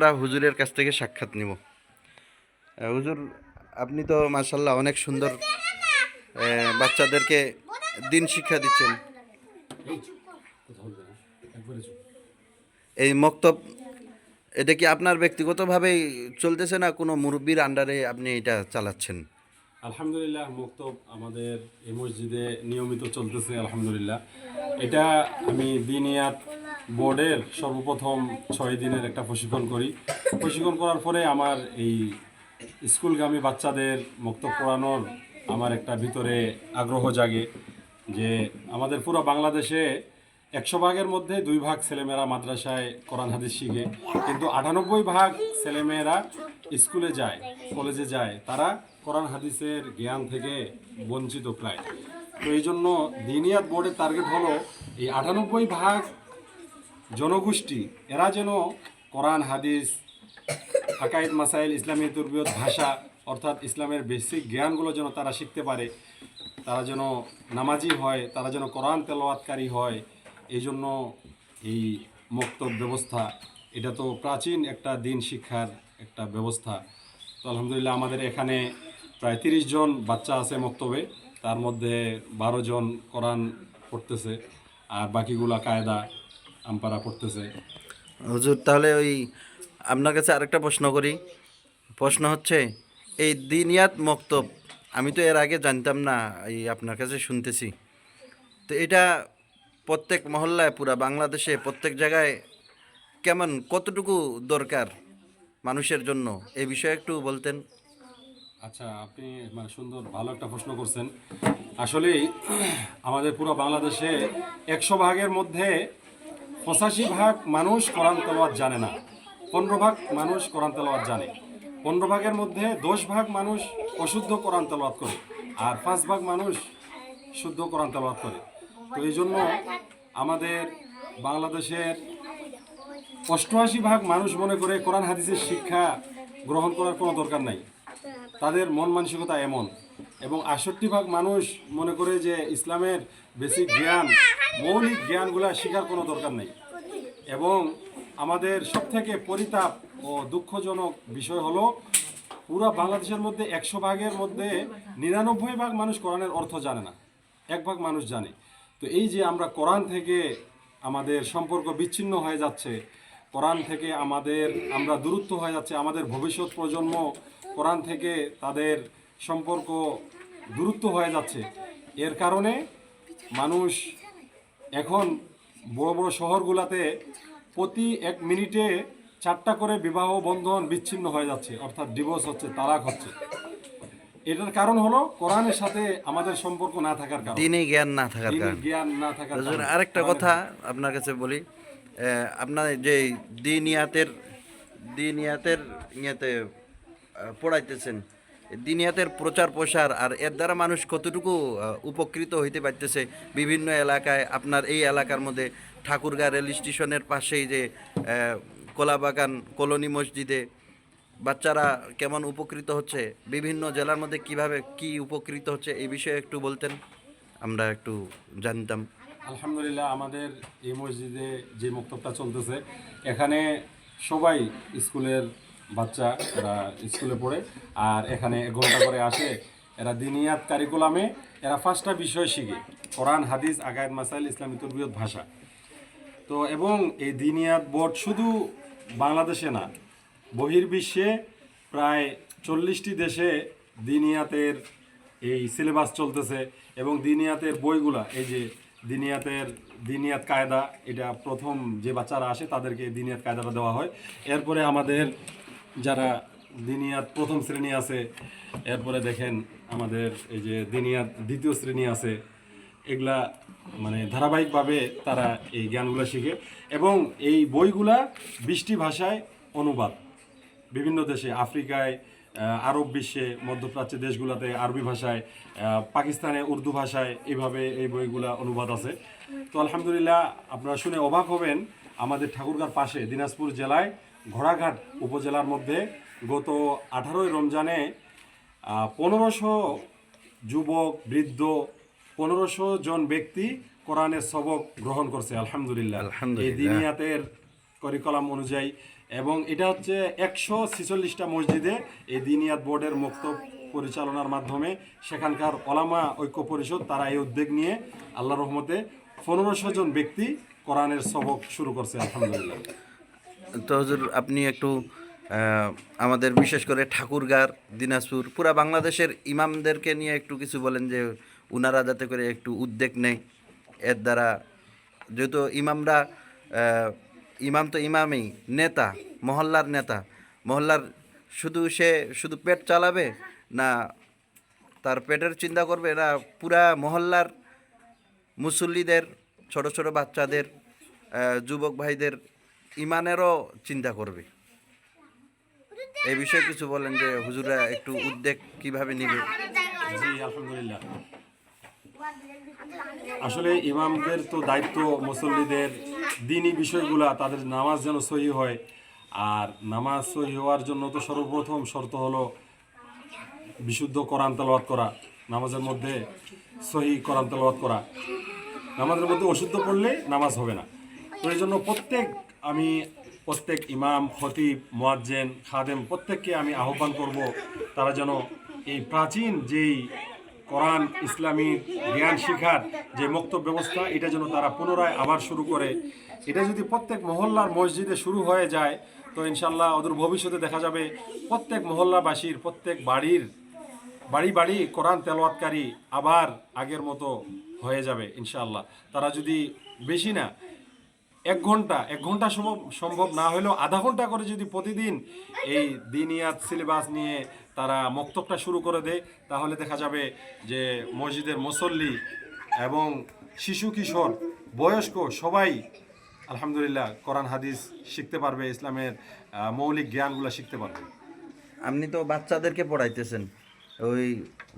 আমরা হুজুরের কাছ থেকে সাক্ষাৎ নিব। হুজুর, আপনি তো মাসাল্লাহ অনেক সুন্দর বাচ্চাদেরকে দিন শিক্ষা দিচ্ছেন। এই মক্তব, এটা কি আপনার ব্যক্তিগতভাবেই চলতেছে না কোনো মুরব্বীর আন্ডারে আপনি এটা চালাচ্ছেন? আলহামদুলিল্লাহ, মক্তব আমাদের এই মসজিদে নিয়মিত চলতেছে, আলহামদুলিল্লাহ। এটা আমি দিনিয়াত বোর্ডের সর্বপ্রথম ছয় দিনের একটা প্রশিক্ষণ করি। প্রশিক্ষণ করার পরে আমার এই স্কুলগামী বাচ্চাদের মুক্ত পড়ানোর আমার একটা ভিতরে আগ্রহ জাগে যে আমাদের পুরো বাংলাদেশে একশো ভাগের মধ্যে দুই ভাগ ছেলেমেয়েরা মাদ্রাসায় কোরআন হাদিস শিখে, কিন্তু আটানব্বই ভাগ ছেলেমেয়েরা স্কুলে যায়, কলেজে যায়। তারা কোরআন হাদিসের জ্ঞান থেকে বঞ্চিত প্রায়। তো এই জন্য দিনিয়াত বোর্ডের টার্গেট হলো এই আটানব্বই ভাগ জনগোষ্ঠী, এরা যেন কোরআন, হাদিস আকাইদ মাসাইল ইসলামী তুরবিয়ত ভাষা, অর্থাৎ ইসলামের বেসিক জ্ঞানগুলো যেন তারা শিখতে পারে, তারা যেন নামাজি হয়, তারা যেন কোরআন তেলাওয়াতকারী হয়, এই জন্য এই মক্তব ব্যবস্থা, এটা তো প্রাচীন একটা দিন শিক্ষার একটা ব্যবস্থা। তো আলহামদুলিল্লাহ আমাদের এখানে প্রায় তিরিশ জন বাচ্চা আছে মক্তবে, তার মধ্যে বারো জন কোরআন পড়তেছে, আর বাকিগুলা কায়দা। আম্পারা পড়তেছে। হুজুর তাহলে ওই আপনার কাছে আরেকটা প্রশ্ন করি। প্রশ্ন হচ্ছে এই দিনিয়াত মক্তব আমি তো এর আগে জানতাম না এই আপনার কাছে শুনতেছি। তো এটা প্রত্যেক মহল্লায় পুরা বাংলাদেশে প্রত্যেক জায়গায় কেমন কতটুকু দরকার মানুষের জন্য? এই বিষয়ে একটু বলতেন। আচ্ছা আপনি মানে সুন্দর ভালো একটা প্রশ্ন করছেন। আসলেই আমাদের পুরো বাংলাদেশে একশো ভাগের মধ্যে পঁচাশি ভাগ মানুষ কোরআন তেলাওয়াত জানে না, পনেরো ভাগ মানুষ কোরআন তেলাওয়াত জানে। পনেরো ভাগের মধ্যে দশ ভাগ মানুষ অশুদ্ধ কোরআন তেলাওয়াত করে, আর পাঁচ ভাগ মানুষ শুদ্ধ কোরআন তেলাওয়াত করে। তো এই জন্য আমাদের বাংলাদেশের অষ্টআশি ভাগ মানুষ মনে করে কোরআন, হাদিসের শিক্ষা গ্রহণ করার কোনো দরকার নাই। তাদের মন মানসিকতা এমন। এবং আষট্টি ভাগ মানুষ মনে করে যে ইসলামের বেসিক জ্ঞান, মৌলিক জ্ঞানগুলা শেখার কোনো দরকার নেই। এবং আমাদের সবথেকে পরিতাপ ও দুঃখজনক বিষয় হলো, পুরো বাংলাদেশের মধ্যে একশো ভাগের মধ্যে নিরানব্বই ভাগ মানুষ কোরআনের অর্থ জানে না। এক ভাগ মানুষ জানে। তো এই যে আমরা কোরআন থেকে আমাদের সম্পর্ক বিচ্ছিন্ন হয়ে যাচ্ছে, কোরআন থেকে আমাদের আমরা দূরত্ব হয়ে যাচ্ছে, আমাদের ভবিষ্যৎ প্রজন্ম কোরআন থেকে তাদের সম্পর্ক দূরত্ব হয়ে যাচ্ছে। এর কারণে মানুষ এখন বড় বড় শহরগুলোতে প্রতি এক মিনিটে চারটা করে বিবাহ বন্ধন বিচ্ছিন্ন হয়ে যাচ্ছে অর্থাৎ ডিভোর্স হচ্ছে তালাক হচ্ছে। এটার কারণ হলো কোরআনের সাথে আমাদের সম্পর্ক না থাকার কারণে। দিনে জ্ঞান না থাকার কারণে। জ্ঞান না থাকার কারণে। আরেকটা কথা আপনার কাছে বলি আপনার যে দিনিয়াতের দিনিয়াতের ইয়েতে পড়াইতেছেন দিনিয়াতের প্রচার প্রসার আর এর দ্বারা মানুষ কতটুকু উপকৃত হইতে পারতেছে বিভিন্ন এলাকায়, আপনার এই এলাকার মধ্যে ঠাকুরগাঁ রেল স্টেশনের পাশেই যে কলাবাগান কলোনি মসজিদে বাচ্চারা কেমন উপকৃত হচ্ছে, বিভিন্ন জেলার মধ্যে কীভাবে কি উপকৃত হচ্ছে, এই বিষয়ে একটু বলতেন, আমরা একটু জানতাম। আলহামদুলিল্লাহ, আমাদের এই মসজিদে যে মক্তবটা চলতেছে, এখানে সবাই স্কুলের বাচ্চা এরা স্কুলে পড়ে। আর এখানে এক ঘণ্টা করে আসে। এরা দিনিয়াত কারিকুলামে এরা পাঁচটা বিষয় শিখে। কোরআন, হাদিস আগায়দ মাসাইল, ইসলামী তুরবিয়ত, ভাষা। তো এবং এই দিনিয়াত বোর্ড শুধু বাংলাদেশে না, বহির্বিশ্বে প্রায় চল্লিশটি দেশে দিনিয়াতের এই সিলেবাস চলতেছে এবং দিনিয়াতের বইগুলা, এই যে দিনিয়াতের দিনিয়াত কায়দা, এটা প্রথম যে বাচ্চারা আসে তাদেরকে দিনিয়াত কায়দাটা দেওয়া হয়। এরপরে আমাদের যারা দিনিয়াত প্রথম শ্রেণি আছে, এরপরে দেখেন আমাদের এই যে দিনিয়াত দ্বিতীয় শ্রেণি আছে, এগুলা মানে ধারাবাহিকভাবে তারা এই জ্ঞানগুলো শিখে এবং এই বইগুলা বৃষ্টি ভাষায় অনুবাদ। বিভিন্ন দেশে, আফ্রিকায় আরব বিশ্বে মধ্যপ্রাচ্যের দেশগুলোতে আরবি ভাষায় পাকিস্তানে উর্দু ভাষায় এইভাবে এই বইগুলা অনুবাদ আছে। তো আলহামদুলিল্লাহ, আপনারা শুনে অবাক হবেন, আমাদের ঠাকুরগাঁর পাশে দিনাজপুর জেলায় ঘোড়াঘাট উপজেলার মধ্যে গত আঠারোই রমজানে পনেরোশো যুবক বৃদ্ধ পনেরোশো জন ব্যক্তি কোরআনের সবক গ্রহণ করছে আলহামদুলিল্লাহ। এই দিনিয়াতের কারিকুলাম অনুযায়ী। এবং এটা হচ্ছে একশো ছেচল্লিশটা মসজিদে এই দিনিয়াত বোর্ডের মুক্ত পরিচালনার মাধ্যমে সেখানকার ওলামা ঐক্য পরিষদ তারা এই উদ্যোগ নিয়ে আল্লাহ রহমতে পনেরোশো জন ব্যক্তি কোরআনের সবক শুরু করছে আলহামদুলিল্লাহ। তো হুজুর, আপনি একটু আমাদের বিশেষ করে ঠাকুরগার, দিনাজপুর, পুরা বাংলাদেশের ইমামদেরকে নিয়ে একটু কিছু বলেন যে উনারা যাতে করে একটু উদ্যোগ নেয়। এর দ্বারা যেহেতু ইমামরা ইমাম তো ইমামই, নেতা, মহল্লার নেতা। মহল্লার শুধু সে শুধু পেট চালাবে না তার পেটের চিন্তা করবে? না পুরা মহল্লার মুসল্লিদের, ছোট ছোট বাচ্চাদের যুবক ভাইদের ইমানেরও চিন্তা করবে। এই বিষয়ে কিছু বলেন যে হুজুরা একটু উদ্যোগ কীভাবে নিবে? আলহামদুলিল্লাহ। আসলে ইমামদের তো দায়িত্ব মুসল্লিদের। দিনই বিষয়গুলা তাদের নামাজ যেন সহি হয়। আর নামাজ সহি হওয়ার জন্য তো সর্বপ্রথম শর্ত হলো বিশুদ্ধ কোরআন তেলাওয়াত করা, নামাজের মধ্যে সহি কোরআন তেলাওয়াত করা। নামাজের মধ্যে অশুদ্ধ পড়লে নামাজ হবে না। তো এই জন্য প্রত্যেক আমি প্রত্যেক ইমাম, খতিব, মোয়াজ্জেন, খাদেম প্রত্যেককে আমি আহ্বান করব তারা যেন এই প্রাচীন যেই কোরআন, ইসলামী জ্ঞান শিখার যে মুক্ত ব্যবস্থা, এটা যেন তারা পুনরায় আবার শুরু করে। এটা যদি প্রত্যেক মহল্লার মসজিদে শুরু হয়ে যায়, তো ইনশাল্লাহ অদূর ভবিষ্যতে দেখা যাবে প্রত্যেক মহল্লাবাসীর, প্রত্যেক বাড়ির, বাড়ি বাড়ি কোরআন তেলাওয়াতকারী আবার আগের মতো হয়ে যাবে ইনশাল্লাহ তারা যদি বেশি না এক ঘণ্টা এক ঘণ্টা সম্ভব সম্ভব না হলেও আধা ঘণ্টা করে যদি প্রতিদিন এই দিনিয়াত সিলেবাস নিয়ে তারা মক্তবটা শুরু করে দেয় তাহলে দেখা যাবে যে মসজিদের মুসল্লি এবং শিশু কিশোর বয়স্ক সবাই আলহামদুলিল্লাহ কোরআন হাদিস শিখতে পারবে ইসলামের মৌলিক জ্ঞানগুলো শিখতে পারবে। আপনি তো বাচ্চাদেরকে পড়াইতেছেন ওই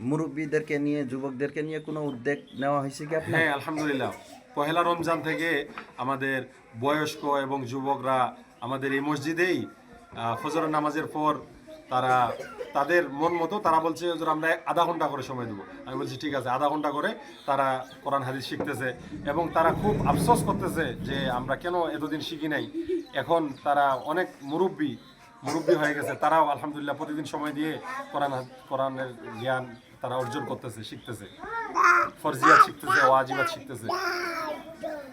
মুরব্বীদেরকে নিয়ে যুবকদেরকে নিয়ে কোনো উদ্যোগ নেওয়া হয়েছে কি আপনার? হ্যাঁ আলহামদুলিল্লাহ। পহেলা রমজান থেকে আমাদের বয়স্ক এবং যুবকরা আমাদের এই মসজিদেই আহ, ফজরের নামাজের পর তারা তাদের মন মতো তারা বলছে যে আমরা আধা ঘণ্টা করে সময় দেবো। আমি বলছি ঠিক আছে। আধা ঘণ্টা করে তারা কোরআন হাদিস শিখতেছে এবং তারা খুব আফসোস করতেছে যে আমরা কেন এতদিন শিখি নাই। এখন তারা অনেক মুরব্বী মুরব্বী হয়ে গেছে। তারাও আলহামদুলিল্লাহ প্রতিদিন সময় দিয়ে কোরআন কোরআনের জ্ঞান তারা অর্জন করতেছে শিখতেছে। ফরজিয়াত শিখতেছে ওয়াজিবাত শিখতেছে।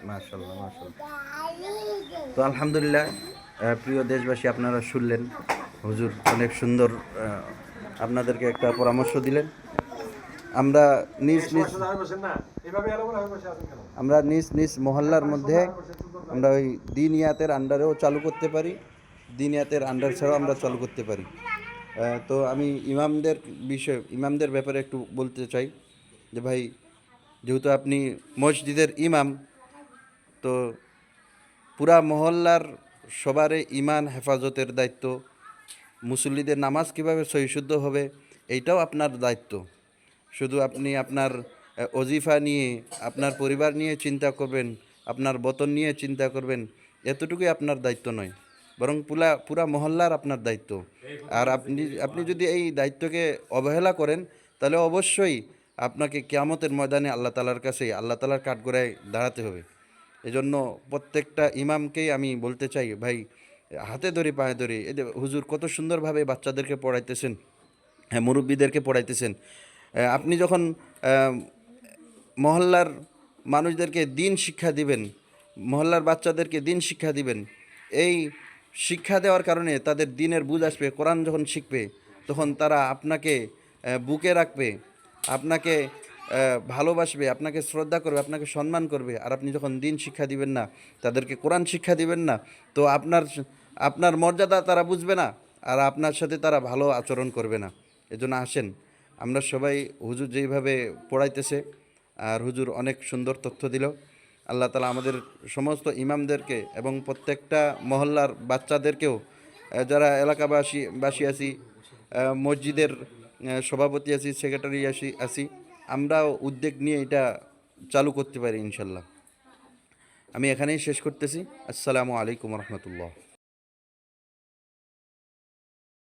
মাশাল্লাহ মাশাল্লাহ তো আলহামদুলিল্লাহ প্রিয় দেশবাসী আপনারা শুনলেন। হুজুর অনেক সুন্দর আপনাদেরকে একটা পরামর্শ দিলেন। আমরা নিজ নিজ আমরা নিজ নিজ মহল্লার মধ্যে আমরা ওই দিনিয়াতের আন্ডারেও চালু করতে পারি। দিনিয়াতের আন্ডার ছাড়াও আমরা চালু করতে পারি। তো আমি ইমামদের বিষয়ে ইমামদের ব্যাপারে একটু বলতে চাই যে ভাই যেহেতু আপনি মসজিদের ইমাম তো পুরা মহল্লার সবারই ইমান, হেফাজতের দায়িত্ব। মুসল্লিদের নামাজ কীভাবে সহিশুদ্ধ হবে, এইটাও আপনার দায়িত্ব। শুধু আপনি আপনার অজিফা নিয়ে, আপনার পরিবার নিয়ে চিন্তা করবেন, আপনার বতন নিয়ে চিন্তা করবেন, এতটুকুই আপনার দায়িত্ব নয়। বরং পুরা পুরা মহল্লার আপনার দায়িত্ব। আর আপনি আপনি যদি এই দায়িত্বকে অবহেলা করেন, তাহলে অবশ্যই আপনাকে কিয়ামতের ময়দানে আল্লাহ তালার কাছে আল্লাহ তালার কাঠগড়ায় দাঁড়াতে হবে। এজন্য প্রত্যেকটা ইমামকেই আমি বলতে চাই, ভাই, হাতে ধরে, পায়ে ধরে এদের হুজুর কত সুন্দরভাবে বাচ্চাদেরকে পড়াইতেছেন হ্যাঁ মুরব্বীদেরকে পড়াইতেছেন আপনি যখন মহল্লার মানুষদেরকে দিন শিক্ষা দিবেন, মহল্লার বাচ্চাদেরকে দিন শিক্ষা দিবেন, এই শিক্ষা দেওয়ার কারণে তাদের দিনের বুঝ আসবে, কোরআন যখন শিখবে, তখন তারা আপনাকে বুকে রাখবে, আপনাকে ভালোবাসবে, আপনাকে শ্রদ্ধা করবে, আপনাকে সম্মান করবে, আর আপনি যখন দিন শিক্ষা দিবেন না, তাদেরকে কোরআন শিক্ষা দিবেন না, তো আপনার আপনার মর্যাদা তারা বুঝবে না, আর আপনার সাথে তারা ভালো আচরণ করবে না। এজন্য আসেন, আমরা সবাই হুজুর যেইভাবে পড়াইতেছে, আর হুজুর অনেক সুন্দর তথ্য দিল। আল্লাহ তালা আমাদের সমস্ত ইমামদেরকে এবং প্রত্যেকটা মহল্লার বাচ্চাদেরকেও যারা এলাকাবাসী, বাসী আছি মসজিদের সভাপতি আছি, সেক্রেটারি আসি, আছি আমরাও উদ্যোগ নিয়ে এটা চালু করতে পারি ইনশাল্লাহ। আমি এখানেই শেষ করতেছি। আসসালামু আলাইকুম রহমতুল্লাহ।